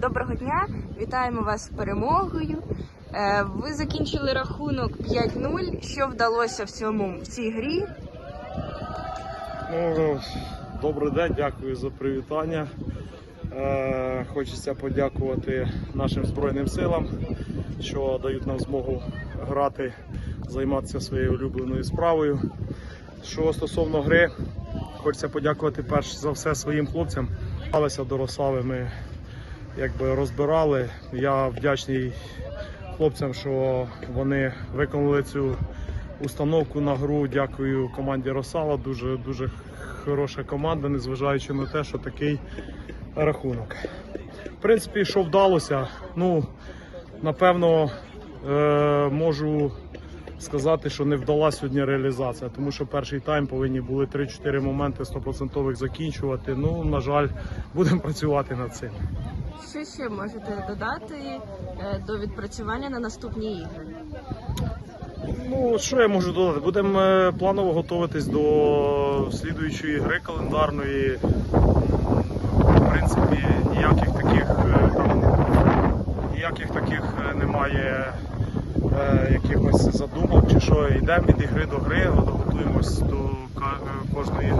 Доброго дня! Вітаємо вас з перемогою. Е, Ви закінчили рахунок 5-0. Що вдалося в цьому в цій грі? Ну, добрий день, дякую за привітання. Е, хочеться подякувати нашим Збройним силам, що дають нам змогу грати, займатися своєю улюбленою справою. Що стосовно гри, хочеться подякувати перш за все своїм хлопцям. Гралися до Росави, якби розбирали. Я вдячний хлопцям, що вони виконали цю установку на гру. Дякую команді Росала. Дуже дуже хороша команда, незважаючи на те, що такий рахунок. В принципі, що вдалося, ну напевно, е, можу сказати, що не вдалася сьогодні реалізація, тому що перший тайм повинні були 3-4 моменти 100% закінчувати. Ну, на жаль, будемо працювати над цим. Що ще можете додати е, до відпрацювання на наступні ігри? Ну, що я можу додати? Будемо е, планово готуватись до слідуючої гри календарної. В принципі, ніяких таких е, там ніяких таких немає якихось задумок чи що. Йдемо від ігри до гри, готуємось до е, кожної